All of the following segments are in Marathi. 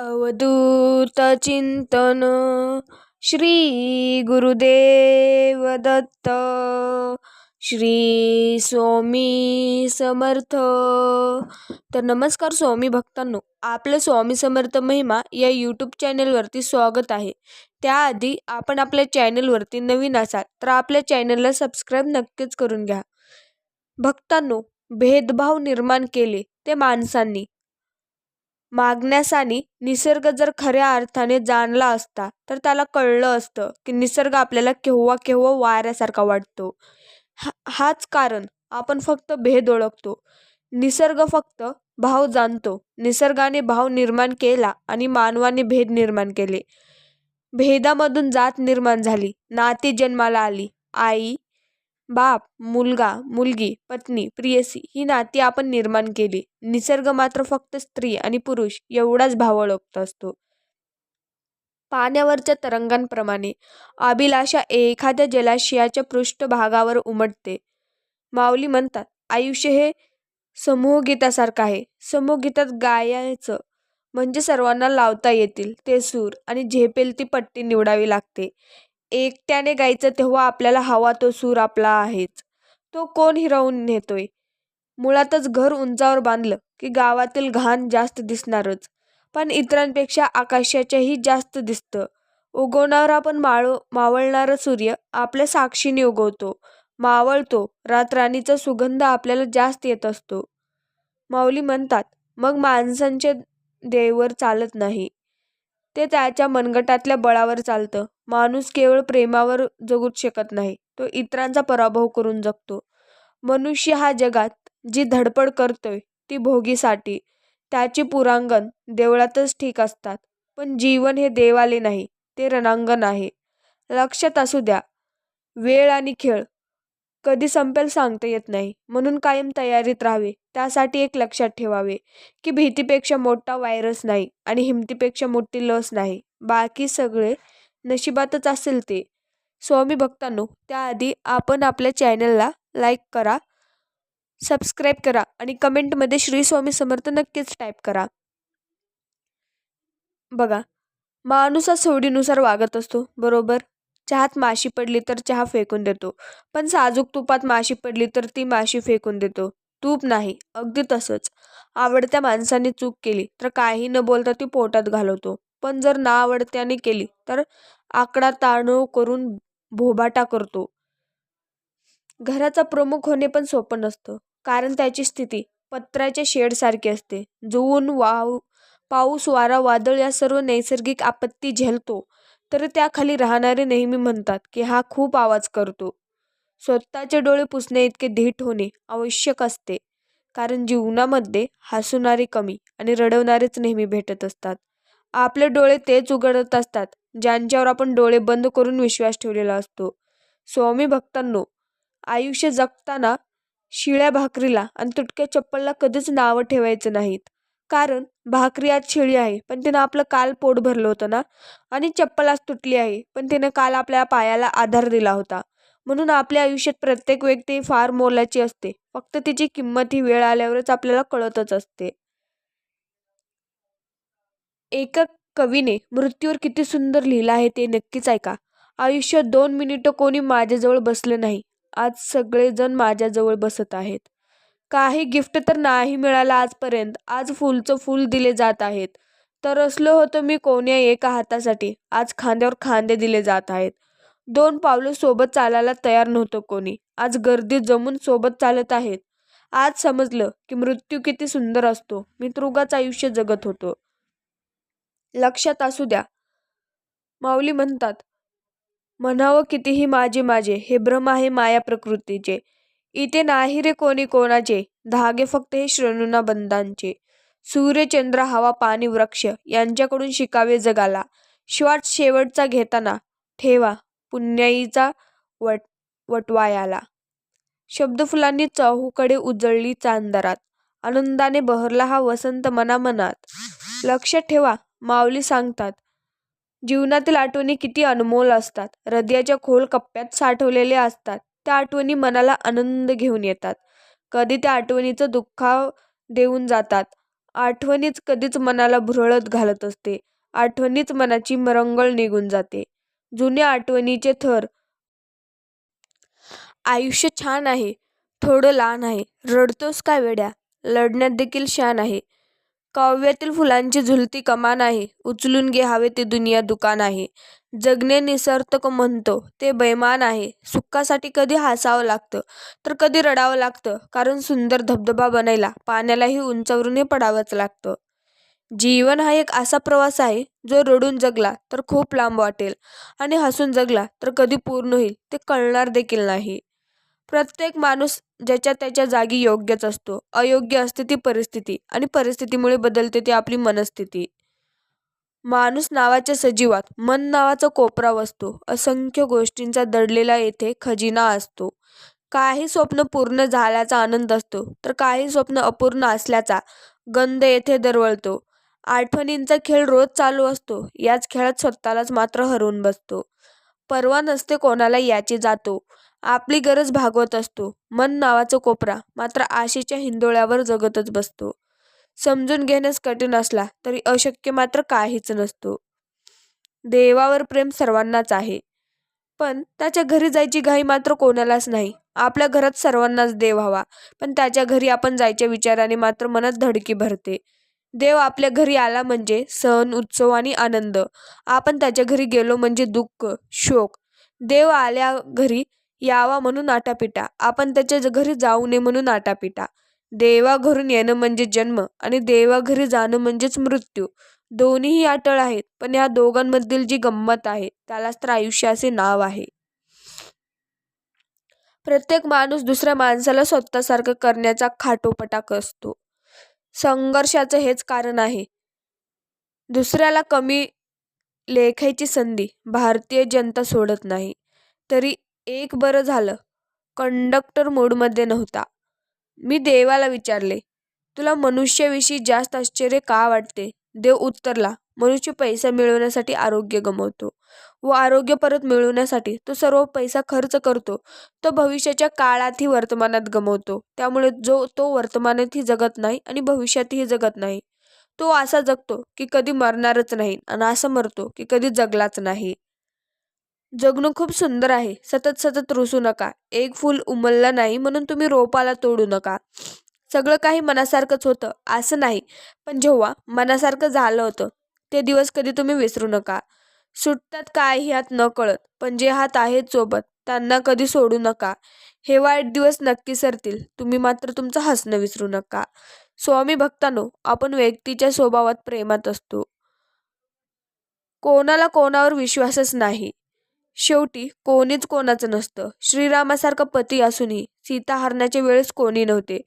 अवधूत चिंतन श्री गुरुदेव दत्त श्री स्वामी समर्थ. तर नमस्कार स्वामी भक्तांनो आपलं स्वामी समर्थ महिमा या यूट्यूब चॅनलवरती स्वागत आहे. त्याआधी आपण आपल्या चॅनलवरती नवीन असाल तर आपल्या चॅनलला सबस्क्राईब नक्कीच करून घ्या. भक्तांनो भेदभाव निर्माण केले ते माणसांनी मागण्यासानी निसर्ग जर खऱ्या अर्थाने जाणला असता तर त्याला कळलं असतं की निसर्ग आपल्याला केव्हा केव्हा वाऱ्यासारखा वाटतो. हा हाच कारण आपण फक्त भेद ओळखतो. निसर्ग फक्त भाव जाणतो. निसर्गाने भाव निर्माण केला आणि मानवाने भेद निर्माण केले. भेदामधून जात निर्माण झाली. नाती जन्माला आली. आई बाप मुलगा मुलगी पत्नी प्रियसी ही नाती आपण निर्माण केली. निसर्ग मात्र फक्त स्त्री आणि पुरुष एवढाच भाव ओळखत असतो. पाण्यावरच्या तरंगांप्रमाणे अभिलाषा एखाद्या जलाशयाच्या पृष्ठभागावर उमटते. माऊली म्हणतात आयुष्य हे समूहगीतासारखं आहे. समूहगीतात गायचं म्हणजे सर्वांना लावता येतील. ते सूर आणि झेपेल ती पट्टी निवडावी लागते. एकट्याने गायचं तेव्हा आपल्याला हवा तो सूर आपला आहेच. तो कोण हिरावून नेतोय? मुळातच घर उंचावर बांधलं की गावातील घाण जास्त दिसणारच. पण इतरांपेक्षा आकाशाच्याही जास्त दिसतं. उगवणारा पण माळ मावळणारा सूर्य आपल्या साक्षीने उगवतो. मावळतो रातराणीचा सुगंध आपल्याला जास्त येत असतो. माऊली म्हणतात मग माणसांच्या देवर चालत नाही. ते त्याच्या मनगटातल्या बळावर चालतं. माणूस केवळ प्रेमावर जगूच शकत नाही तो इतरांचा पराभव करून जगतो. मनुष्य हा जगात जी धडपड करतोय ती भोगीसाठी. त्याची पुरांगण देवळातच ठीक असतात पण जीवन हे देवाले नाही ते रणांगण आहे. लक्षात असू द्या वेळ आणि खेळ. कधी संपेल सांगता येत नाही म्हणून कायम तयारीत राहावे त्यासाठी एक लक्षात ठेवावे की भीतीपेक्षा मोठा व्हायरस नाही आणि हिमतीपेक्षा मोठी लस नाही. बाकी सगळे नशिबातच असेल ते. स्वामी भक्तांनो त्याआधी आपण आपल्या चॅनलला लाईक करा सबस्क्राईब करा आणि कमेंटमध्ये श्री स्वामी समर्थ नक्कीच टाईप करा. बघा माणूस हा सोडीनुसार वागत असतो बरोबर? चहात माशी पडली तर चहा फेकून देतो पण साजूक तुपात माशी पडली तर ती माशी फेकून देतो. तूप नाही अगदी तसंच. आवडत्या माणसाने चूक केली तर काही न बोलता ती पोटात घालवतो. पण जर ना आवडत्याने केली तर आकडा ताणव करून भोबाटा करतो. घराचा प्रमुख होणे पण सोपं नसतं कारण त्याची स्थिती पत्र्याच्या शेडसारखी असते. जो ऊन वाव पाऊस वारा वादळ या सर्व नैसर्गिक आपत्ती झेलतो तर त्याखाली राहणारे नेहमी म्हणतात की हा खूप आवाज करतो. स्वतःचे डोळे पुसणे इतके धीट होणे आवश्यक असते कारण जीवनामध्ये हसवणारे कमी आणि रडवणारेच नेहमी भेटत असतात. आपले डोळे तेच उघडत असतात ज्यांच्यावर आपण डोळे बंद करून विश्वास ठेवलेला असतो. स्वामी भक्तांनो आयुष्य जगताना शिळ्या भाकरीला आणि तुटक्या चप्पलला कधीच नावं ठेवायचं नाहीत. कारण भाकरी आज शिळी आहे पण तिनं आपलं काल पोट भरलं होतं ना? आणि चप्पल आज तुटली आहे पण तिनं काल आपल्या पायाला आधार दिला होता. म्हणून आपल्या आयुष्यात प्रत्येक व्यक्ती फार मोलाची असते. फक्त तिची किंमत ही वेळ आल्यावरच आपल्याला कळतच असते. एका कवीने मृत्यूवर किती सुंदर लिहिलं आहे ते नक्कीच ऐका. आयुष्यात दोन मिनिटं कोणी माझ्याजवळ बसलं नाही. आज सगळेजण माझ्याजवळ बसत आहेत. काही गिफ्ट तर नाही मिळालं आजपर्यंत. आज फुलचं फूल दिले जात आहेत. तर असलो होतं मी कोण्या एका हातासाठी. आज खांद्यावर खांदे दिले जात आहेत. दोन पावलं सोबत चालायला तयार नव्हतं कोणी. आज गर्दी जमून सोबत चालत आहेत. आज समजलं की मृत्यू किती सुंदर असतो. मी तृगाचं आयुष्य जगत होतो. लक्षात असू द्या. माऊली म्हणतात म्हणावं कितीही माझे माझे हे भ्रम आहे माया प्रकृतीचे. इथे नाही रे कोणी कोणाचे धागे फक्त हे श्रेणूंना बंधांचे. सूर्य चंद्र हवा पाणी वृक्ष यांच्याकडून शिकावे जगाला. श्वास शेवटचा घेताना ठेवा पुण्याईचा वट वटवायाला. शब्दफुलांनी चहूकडे उजळली चांदरात. आनंदाने बहरला हा वसंत मनामनात. लक्षात ठेवा माऊली सांगतात जीवनातील आठवणी किती अनमोल असतात हृदयाच्या खोल कप्प्यात साठवलेल्या असतात त्या आठवणी मनाला आनंद घेऊन येतात कधी त्या आठवणीचं दुःखाव देऊन जातात आठवणीच कधीच मनाला भुरळत घालत असते. आठवणीच मनाची मरंगळ निघून जाते. जुन्या आठवणीचे थर आयुष्य छान आहे. थोडं लहान आहे. रडतोस का वेड्या? लढण्यात देखील शान आहे. काव्यातील फुलांची झुलती कमान आहे. उचलून घे हवे ते दुनिया दुकान आहे. जगणे निसर्तक म्हणतो ते बैमान आहे. सुखासाठी कधी हसावं लागतं तर कधी रडावं लागतं. कारण सुंदर धबधबा बनायला पाण्यालाही उंचावरूनही पडावंच लागतं. जीवन हा एक असा प्रवास आहे जो रडून जगला तर खूप लांब वाटेल आणि हसून जगला तर कधी पूर्ण होईल ते कळणार देखील नाही. प्रत्येक माणूस ज्याच्या त्याच्या जागी योग्यच असतो. अयोग्य असते ती परिस्थिती आणि परिस्थितीमुळे बदलते ती आपली मनस्थिती. माणूस नावाच्या सजीवात मन नावाचा कोपरा वसतो. असंख्य गोष्टींचा दडलेला येथे खजिना असतो. काही स्वप्न पूर्ण झाल्याचा आनंद असतो तर काही स्वप्न अपूर्ण असल्याचा गंध येथे दरवळतो. आठवणींचा खेळ रोज चालू असतो. याच खेळात स्वतःलाच मात्र हरवून बसतो. पर्वा नसते कोणाला याची जातो. आपली गरज भागवत असतो. मन नावाचा कोपरा मात्र आशेच्या हिंदोळ्यावर जगतच बसतो. समजून घेण्यास कठीण असला तरी अशक्य मात्र काहीच नसतो. देवावर प्रेम सर्वांनाच आहे. पण त्याच्या घरी जायची घाई मात्र कोणालाच नाही. आपल्या घरात सर्वांनाच देव हवा पण त्याच्या घरी आपण जायच्या विचाराने मात्र मनात धडकी भरते. देव आपल्या घरी आला म्हणजे सण, उत्सव आणि आनंद. आपण त्याच्या घरी गेलो म्हणजे दुःख, शोक. देव आल्या घरी यावा म्हणून आटापिटा. आपण त्याच्या घरी जाऊ नये म्हणून आटापिटा. देवाघरून येणं म्हणजे जन्म आणि देवाघरी जाणं म्हणजेच मृत्यू. दोन्हीही अटळ आहेत पण या दोघांमधील जी गंमत आहे त्यालाच तर आयुष्य असे नाव आहे. प्रत्येक माणूस दुसऱ्या माणसाला स्वतःसारखं करण्याचा खाटोपटाक असतो. संघर्षाचं हेच कारण आहे. दुसऱ्याला कमी लेखायची संधी भारतीय जनता सोडत नाही. तरी एक बरं झालं कंडक्टर मूडमध्ये नव्हता. मी देवाला विचारले, तुला मनुष्याविषयी जास्त आश्चर्य का वाटते? देव उत्तरला, मनुष्य पैसा मिळवण्यासाठी आरोग्य गमावतो व आरोग्य परत मिळवण्यासाठी तो सर्व पैसा खर्च करतो. तो भविष्याच्या काळातही वर्तमानात गमवतो त्यामुळे जो तो वर्तमानातही जगत नाही आणि भविष्यातही जगत नाही. तो असा जगतो की कधी मरणारच नाही आणि असा मरतो की कधी जगलाच नाही. जगणं खूप सुंदर आहे. सतत सतत रुसू नका. एक फूल उमललं नाही म्हणून तुम्ही रोपाला तोडू नका. सगळं काही मनासारखंच होतं असं नाही पण जेव्हा मनासारखं झालं होतं ते दिवस कधी तुम्ही विसरू नका. सुटतात काही हात न कळत पण जे हात आहेत सोबत त्यांना कधी सोडू नका. हे वाईट दिवस नक्की सरतील. तुम्ही मात्र तुमचं हसणं विसरू नका. स्वामी भक्तांनो, आपण व्यक्तीच्या स्वभावात प्रेमात असतो. कोणाला कोणावर विश्वासच नाही. शेवटी कोणीच कोणाचं नसतं. श्रीरामासारखा पती असूनही सीता हरण्याच्या वेळेस कोणी नव्हते.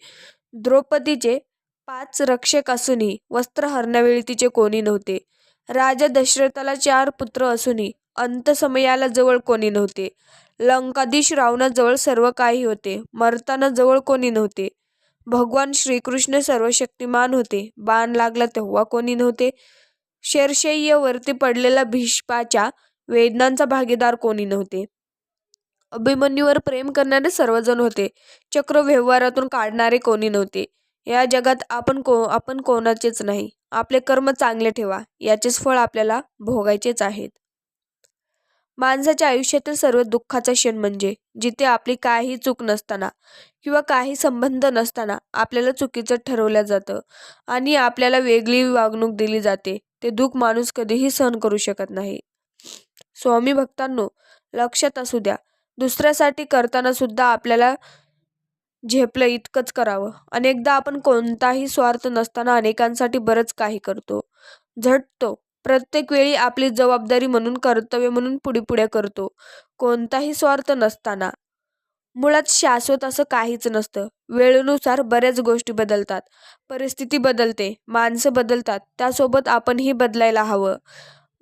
द्रौपदीचे पाच रक्षक असूनही वस्त्र हरण्यावेळी तिचे कोणी नव्हते. राजा दशरथाला चार पुत्र असूनही अंतसमयाला जवळ कोणी नव्हते. लंकाधीश रावणाजवळ सर्व काही होते. मरताना जवळ कोणी नव्हते. भगवान श्रीकृष्ण सर्वशक्तिमान होते. बाण लागला तेव्हा कोणी नव्हते. शरशय्येवरती पडलेला भीष्पाच्या वेदनांचा भागीदार कोणी नव्हते. अभिमन्यूवर प्रेम करणारे सर्वजण होते. चक्र व्यवहारातून काढणारे कोणी नव्हते. या जगात आपण को आपण कोणाचेच नाही. आपले कर्म चांगले ठेवा. याचेच फळ आपल्याला भोगायचेच आहेत. माणसाच्या आयुष्यातील सर्व दुःखाचा क्षण म्हणजे जिथे आपली काहीही चूक नसताना किंवा काही संबंध नसताना आपल्याला चुकीचं ठरवलं जातं आणि आपल्याला वेगळी वागणूक दिली जाते. ते दुःख माणूस कधीही सहन करू शकत नाही. स्वामी भक्तांनो, लक्षात असू द्या दुसऱ्यासाठी करताना सुद्धा आपल्याला झेपलं इतकंच करावं. अनेकदा आपण कोणताही स्वार्थ नसताना अनेकांसाठी बरंच काही करतो, झटतो. प्रत्येक वेळी आपली जबाबदारी म्हणून, कर्तव्य म्हणून पुढे करतो. कोणताही स्वार्थ नसताना. मुळात शाश्वत असं काहीच नसतं. वेळेनुसार बऱ्याच गोष्टी बदलतात. परिस्थिती बदलते. माणसं बदलतात. त्यासोबत आपणही बदलायला हवं.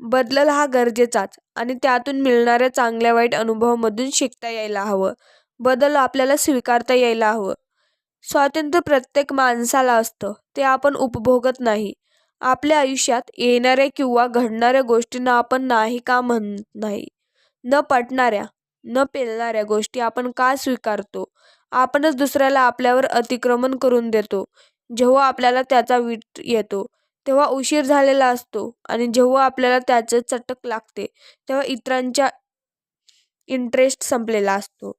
बदल हा गरजेचाच आणि त्यातून मिळणाऱ्या चांगल्या वाईट अनुभवामधून शिकता यायला हवं. बदल आपल्याला स्वीकारता यायला हवं. स्वातंत्र्य प्रत्येक माणसाला असतं ते आपण उपभोगत नाही. आपल्या आयुष्यात येणाऱ्या किंवा घडणाऱ्या गोष्टींना आपण नाही का म्हणत नाही? न पटणाऱ्या, न पेलणाऱ्या गोष्टी आपण का स्वीकारतो? आपणच दुसऱ्याला आपल्यावर अतिक्रमण करून देतो. जेव्हा आपल्याला त्याचा वीट येतो तेव्हा उशीर झालेला असतो आणि जेव्हा आपल्याला त्याचं चटक लागते तेव्हा इतरांच्या इंटरेस्ट संपलेला असतो.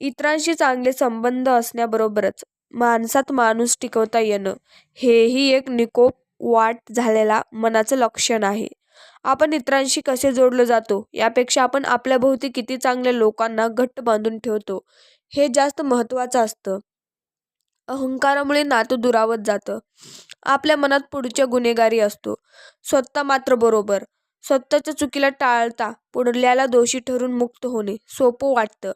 इतरांशी चांगले संबंध असण्याबरोबरच माणसात माणूस टिकवता येणं हेही एक निकोप वाट झालेला मनाचं लक्षण आहे. आपण इतरांशी कसे जोडलं जातो यापेक्षा आपण आपल्याभोवती किती चांगल्या लोकांना घट्ट बांधून ठेवतो हे जास्त महत्त्वाचं असतं. अहंकारामुळे नातं दुरावत जातं. आपल्या मनात पुढच्या गुन्हेगारी असतो. स्वतः मात्र बरोबर. स्वतःच्या चुकीला टाळता पुढल्याला दोषी ठरून मुक्त होणे सोपं वाटतं.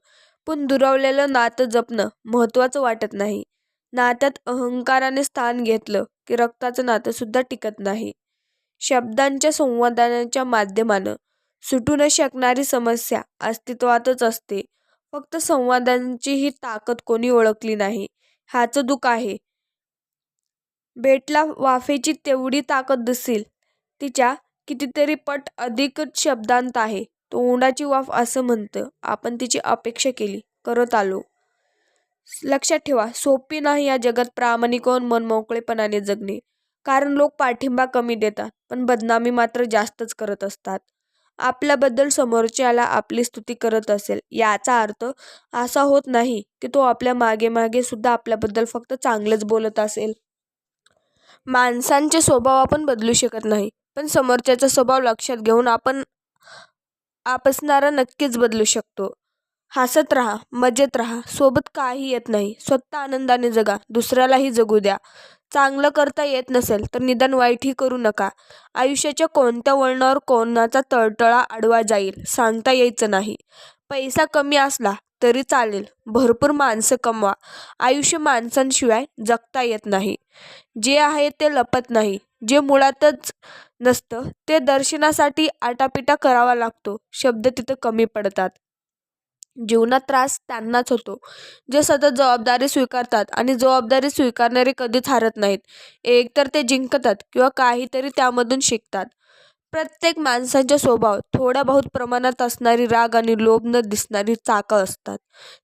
पण दुरावलेलं नातं जपणं महत्त्वाचं वाटत नाही. नात्यात अहंकाराने स्थान घेतलं की रक्ताचं नातं सुद्धा टिकत नाही. शब्दांच्या संवादानाच्या माध्यमानं सुटू न शकणारी समस्या अस्तित्वातच असते. फक्त संवादांची ही ताकद कोणी ओळखली नाही. ह्याचं दुःख आहे. बेटला वाफेची तेवढी ताकद दिसेल. तिच्या कितीतरी पट अधिकच शब्दांत आहे. तोंडाची वाफ असं म्हणतं. आपण तिची अपेक्षा केली. करत आलो. लक्षात ठेवा सोपी नाही या जगात प्रामाणिक होऊन मनमोकळेपणाने जगणे. कारण लोक पाठिंबा कमी देतात पण बदनामी मात्र जास्तच करत असतात. आपल्याबद्दल समोरच्याला आपली स्तुती करत असेल. याचा अर्थ असा होत नाही की तो आपल्या मागे मागे सुद्धा आपल्याबद्दल फक्त चांगलंच बोलत असेल. माणसांचे स्वभाव आपण बदलू शकत नाही पण समोरच्याचा स्वभाव लक्षात घेऊन आपण आपसणारा नक्कीच बदलू शकतो. हसत राहा मजेत राहा. सोबत काही येत नाही. स्वतः आनंदाने जगा. दुसऱ्यालाही जगू द्या. चांगलं करता येत नसेल तर निदान वाईटही करू नका. आयुष्याच्या कोणत्या वळणावर कोणाचा तळतळा आडवा जाईल सांगता यायचं नाही. पैसा कमी असला तरी चालेल. भरपूर माणसं कमवा. आयुष्य माणसांशिवाय जगता येत नाही. जे आहे ते लपत नाही. जे मुळातच नसतं ते दर्शनासाठी आटापिटा करावा लागतो. शब्द तिथं कमी पडतात. जीवनात त्रास त्यांनाच होतो. जे सतत जबाबदारी स्वीकारतात आणि जबाबदारी स्वीकारणारे कधीच हारत नाहीत. एकतर ते जिंकतात किंवा काहीतरी त्यामधून शिकतात. प्रत्येक माणसांचा स्वभाव थोड्या बहुत प्रमाणात असणारी राग आणि लोभ न दिसणारी चाकं असतात.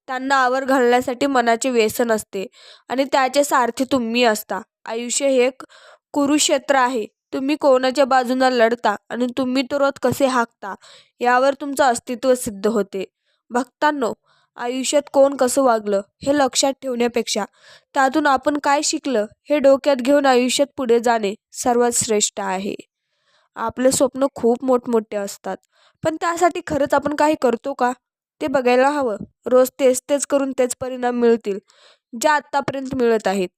त्यांना आवर घालण्यासाठी मनाचे व्यसन असते आणि त्याचे सारथी तुम्ही असता. आयुष्य हे एक कुरुक्षेत्र आहे. तुम्ही कोणाच्या बाजूने लढता आणि तुम्ही तो रथ कसे हाकता यावर तुमचं अस्तित्व सिद्ध होते. भक्तांनो आयुष्यात कोण कसं वागलं हे लक्षात ठेवण्यापेक्षा त्यातून आपण काय शिकलं हे डोक्यात घेऊन आयुष्यात पुढे जाणे सर्वात श्रेष्ठ आहे. आपले स्वप्न खूप मोठमोठे असतात पण त्यासाठी खरंच आपण काही करतो का? ते बघायला हवं. रोज तेच तेच करून तेच परिणाम मिळतील ज्या आत्तापर्यंत मिळत आहेत.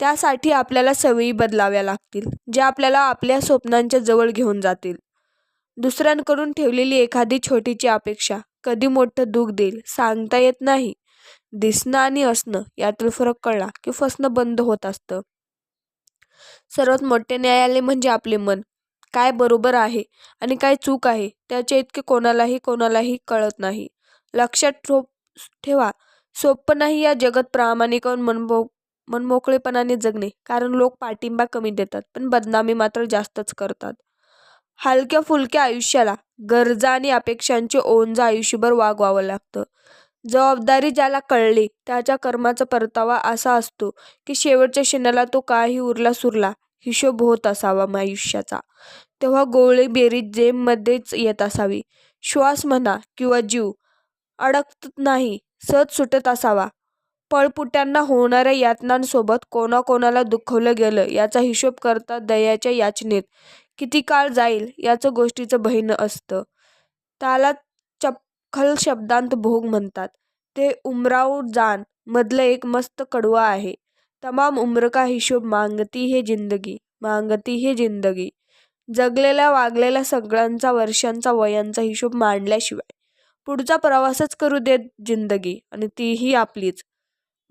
त्यासाठी आपल्याला सवयी बदलाव्या लागतील ज्या आपल्याला आपल्या स्वप्नांच्या जवळ घेऊन जातील. दुसऱ्यांकडून ठेवलेली एखादी छोटीची अपेक्षा कधी मोठं दुःख देईल सांगता येत नाही. दिसणं आणि असणं यातील फरक कळला की फसणं बंद होत असतं. सर्वात मोठे न्यायालय म्हणजे आपले मन. काय बरोबर आहे आणि काय चूक आहे त्याचे इतके कोणालाही कोणालाही कळत नाही. लक्षात ठो ठेवा सोपं नाही या जगात प्रामाणिक मनमो मनमोकळेपणाने जगणे. कारण लोक पाठिंबा कमी देतात पण बदनामी मात्र जास्तच करतात. हलक्या फुलक्या आयुष्याला गरजा आणि अपेक्षांचे ओंज आयुष्यभर वागवावं लागतं. जबाबदारी ज्याला कळली त्याच्या कर्माचा परतावा असा असतो की शेवटच्या क्षणाला तो काही उरला सुरला हिशोब होत असावा आयुष्याचा. तेव्हा गोळी बेरीज जेममध्येच येत असावी. श्वास म्हणा किंवा जीव अडकत नाही सहज सुटत असावा. पळपुट्यांना होणाऱ्या यातनांसोबत कोणाकोणाला दुखवलं गेलं याचा हिशोब करता दयाच्या याचनेत किती काळ जाईल याचं गोष्टीचं बहिणं असतं. त्याला चपखल शब्दांत भोग म्हणतात. ते उमराव जान मधलं एक मस्त कडवा आहे. तमाम उम्र का हिशोब मांगती हे जिंदगी मांगती हे जिंदगी. जगलेल्या वागलेल्या सगळ्यांचा वर्षांचा वयांचा हिशोब मांडल्याशिवाय. पुढचा प्रवासच करू देत जिंदगी आणि तीही आपलीच.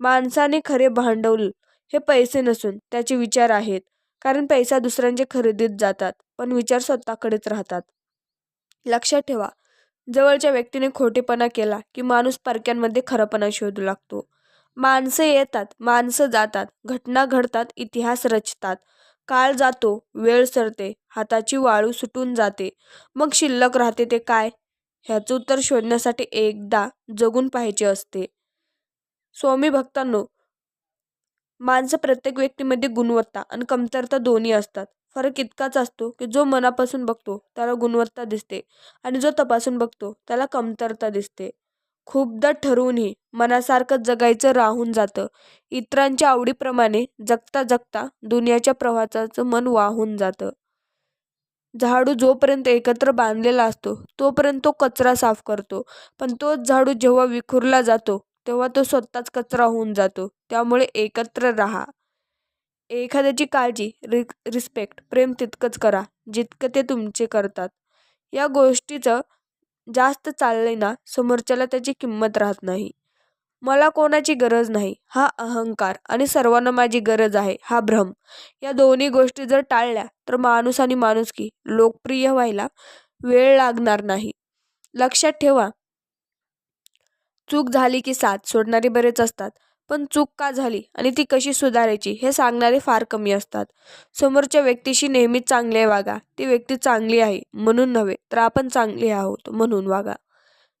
माणसाने खरे भांडवल हे पैसे नसून त्याचे विचार आहेत. कारण पैसा दुसऱ्यांचे खरेदीत जातात पण विचार स्वतःकडेच राहतात. लक्षात ठेवा जवळच्या व्यक्तीने खोटेपणा केला की माणूस परक्यांमध्ये खरंपणा शोधू लागतो. माणसं येतात माणसं जातात घटना घडतात इतिहास रचतात. काळ जातो वेळ सरते हाताची वाळू सुटून जाते. मग शिल्लक राहते ते काय? ह्याचं उत्तर शोधण्यासाठी एकदा जगून पाहायचे असते. स्वामी भक्तांनो माणसं प्रत्येक व्यक्तीमध्ये गुणवत्ता आणि कमतरता दोन्ही असतात. फरक इतकाच असतो की जो मनापासून बघतो त्याला गुणवत्ता दिसते आणि जो तपासून बघतो त्याला कमतरता दिसते. खूपदा ठरवूनही मनासारखं जगायचं राहून जातं. इतरांच्या आवडीप्रमाणे जगता जगता दुनियाच्या प्रवासाचं मन वाहून जातं. झाडू जोपर्यंत एकत्र बांधलेला असतो तोपर्यंत तो कचरा साफ करतो. पण तोच झाडू जेव्हा विखुरला जातो तेव्हा तो स्वतःच कचरा होऊन जातो. त्यामुळे एकत्र राहा. एखाद्याची काळजी रि रिस्पेक्ट प्रेम तितकंच करा जितकं ते तुमचे करतात. या गोष्टीचं जास्त चालले ना समोरच्याला त्याची किंमत राहत नाही. मला कोणाची गरज नाही. हा अहंकार आणि सर्वांना माझी गरज आहे. हा भ्रम. या दोन्ही गोष्टी जर टाळल्या तर माणूस आणि माणुसकी लोकप्रिय व्हायला वेळ लागणार नाही. लक्षात ठेवा चूक झाली की साथ सोडणारे बरेच असतात पण चूक का झाली आणि ती कशी सुधारायची हे सांगणारे फार कमी असतात. समोरच्या व्यक्तीशी नेहमीच चांगले वागा ती व्यक्ती चांगली आहे म्हणून नव्हे तर आपण चांगले आहोत म्हणून वागा.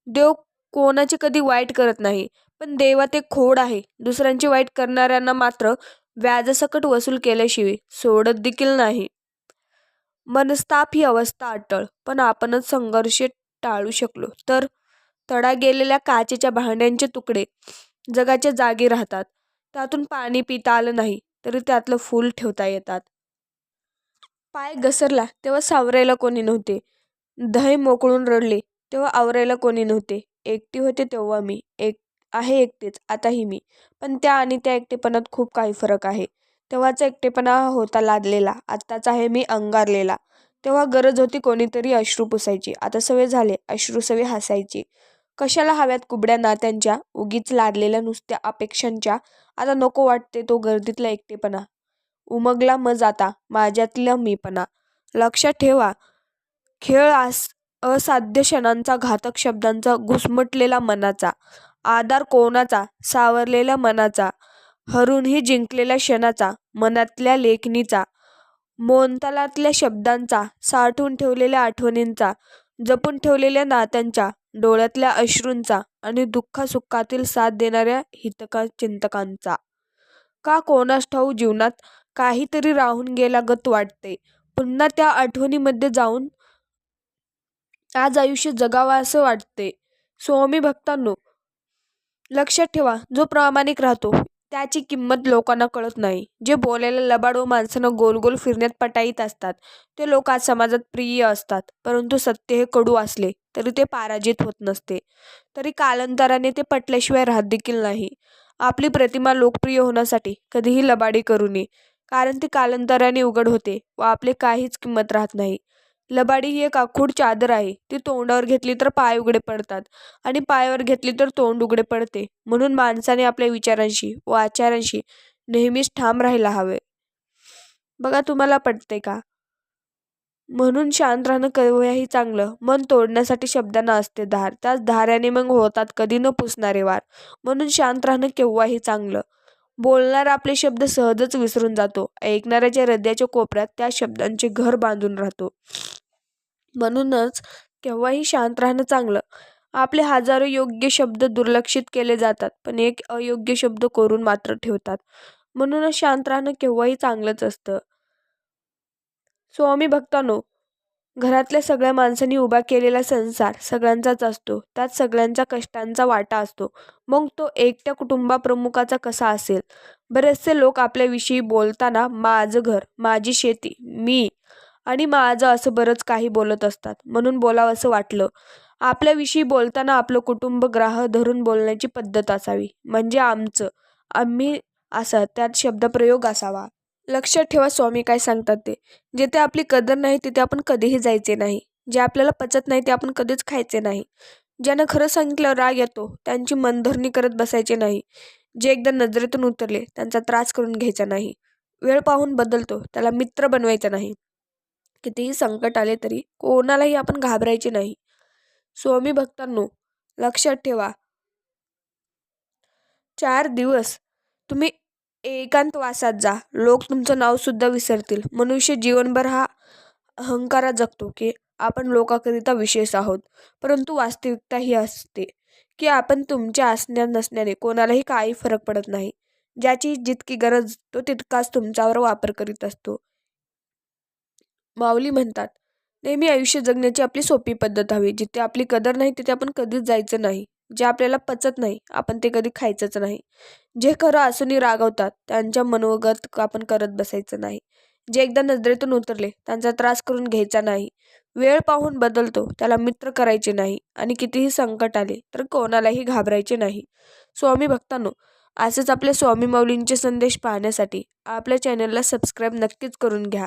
देव कोणाचे कधी वाईट करत नाही पण देवात एक खोड आहे. दुसऱ्यांचे वाईट करणाऱ्यांना मात्र व्याजसकट वसूल केल्याशिवाय सोडत देखील नाही. मनस्ताप ही अवस्था अटळ पण आपणच संघर्ष टाळू शकलो तर तडा गेलेल्या काचेच्या भांड्यांचे तुकडे जगाच्या जागी राहतात. त्यातून पाणी पिता आलं नाही तरी त्यातलं फूल ठेवता येतात. पाय घसरला तेव्हा सावरायला कोणी नव्हते. दही मोकळून रडले तेव्हा आवरायला कोणी नव्हते. एकटी होते तेव्हा मी. एक आहे एकटेच आताही मी. पण त्या आणि त्या एकटेपणात खूप काही फरक आहे. तेव्हाचा एकटेपणा होता लादलेला आत्ताचा आहे मी अंगारलेला. तेव्हा गरज होती कोणीतरी अश्रू पुसायची. आता सवय झाले अश्रू सवय हसायची. कशाला हव्यात कुबड्या नात्यांच्या? उगीच लादलेल्या नुसत्या अपेक्षांच्या. आता नको वाटते तो गर्दीतला एकटेपणा. उमगला मज आता माझ्यातल्या मीपणा. लक्षात ठेवा खेळ आस असाध्य क्षणांचा घातक शब्दांचा घुसमटलेला मनाचा. आधार कोणाचा? सावरलेल्या मनाचा. हरूनही जिंकलेल्या क्षणाचा. मनातल्या लेखणीचा. मोनतालातल्या शब्दांचा. साठवून ठेवलेल्या आठवणींचा. जपून ठेवलेल्या नात्यांच्या. डोळ्यातल्या अश्रूंचा आणि दुःखासुखातील साथ देणाऱ्या हितका चिंतकांचा. का कोणास ठाऊ जीवनात काहीतरी राहून गेला गत वाटते. पुन्हा त्या आठवणीमध्ये जाऊन आज आयुष्य जगावा असं वाटते. स्वामी भक्तांनो लक्षात ठेवा जो प्रामाणिक राहतो त्याची किंमत लोकांना कळत नाही. जे बोलायला लबाड व गोल गोल फिरण्यात पटाईत असतात ते लोक आज समाजात प्रिय असतात परंतु सत्य हे कडू असले तरी ते पराजित होत नसते. तरी कालांतराने ते पटल्याशिवाय राहत देखील नाही. आपली प्रतिमा लोकप्रिय होण्यासाठी कधीही लबाडी करू नये कारण ती कालांतराने उघड होते व आपले काहीच किंमत राहत नाही. लबाडी ही एक आखूड चादर आहे. ती तोंडावर घेतली तर पाय उघडे पडतात आणि पायावर घेतली तर तोंड उघडे पडते. म्हणून माणसाने आपल्या विचारांशी व आचारांशी नेहमीच ठाम राहायला हवे. बघा तुम्हाला पटते का? म्हणून शांत राहणं केव्हाही चांगलं. मन तोडण्यासाठी शब्दांना असते धार. त्याच धाऱ्याने मग होतात कधी न पुसणारे वार. म्हणून शांत राहणं केव्हाही चांगलं. बोलणारा आपले शब्द सहजच विसरून जातो. ऐकणाऱ्याच्या हृदयाच्या कोपऱ्यात त्या शब्दांचे घर बांधून राहतो. म्हणूनच केव्हाही शांत राहणं चांगलं. आपले हजारो योग्य शब्द दुर्लक्षित केले जातात पण एक अयोग्य शब्द करून मात्र ठेवतात. म्हणूनच शांत राहणं केव्हाही चांगलंच असतं. स्वामी भक्तांनो घरातल्या सगळ्या माणसांनी उभा केलेला संसार सगळ्यांचाच असतो. त्यात सगळ्यांचा कष्टांचा वाटा असतो. मग तो एकट्या कुटुंबाप्रमुखाचा कसा असेल? बरेचसे लोक आपल्याविषयी बोलताना माझं घर माझी शेती मी आणि माझं असं बरंच काही बोलत असतात. म्हणून बोलावं असं वाटलं. आपल्याविषयी बोलताना आपलं कुटुंब ग्राह धरून बोलण्याची पद्धत असावी. म्हणजे आमचं. आम्ही असा त्यात शब्दप्रयोग असावा. लक्षात ठेवा स्वामी काय सांगतात ते. जिथे आपली कदर नाही तिथे आपण कधीही जायचे नाही. जे आपल्याला पचत नाही ते आपण कधीच खायचे नाही. ज्यानं खरं सांगितलं राग येतो त्यांची मनधरणी करत बसायचे नाही. जे एकदा नजरेतून उतरले त्यांचा त्रास करून घ्यायचा नाही. वेळ पाहून बदलतो. त्याला मित्र बनवायचा नाही. कितीही संकट आले तरी कोणालाही आपण घाबरायचे नाही. स्वामी भक्तांनो लक्षात ठेवा. चार दिवस तुम्ही एकांतवासात जा. लोक तुमचं नावसुद्धा विसरतील. मनुष्य जीवनभर हा अहंकारात जगतो की आपण लोकाकरिता विशेष आहोत. परंतु वास्तविकता ही असते की आपण तुमच्या असण्या नसण्याने कोणालाही काही फरक पडत नाही. ज्याची जितकी गरज तो तितकाच तुमच्यावर वापर करीत असतो. माऊली म्हणतात नेहमी आयुष्य जगण्याची आपली सोपी पद्धत हवी जिथे आपली कदर नाही तिथे आपण कधीच जायचं नाही जे आपल्याला पचत नाही आपण ते कधी खायचंच नाही. जे खरं असूनही रागवतात त्यांच्या मनोगत आपण करत बसायचं नाही. जे एकदा नजरेतून उतरले त्यांचा त्रास करून घ्यायचा नाही. वेळ पाहून बदलतो त्याला मित्र करायचे नाही. आणि कितीही संकट आले तर कोणालाही घाबरायचे नाही. स्वामी भक्तांनो असेच आपल्या स्वामी माऊलींचे संदेश पाहण्यासाठी आपल्या चॅनलला सबस्क्राईब नक्कीच करून घ्या.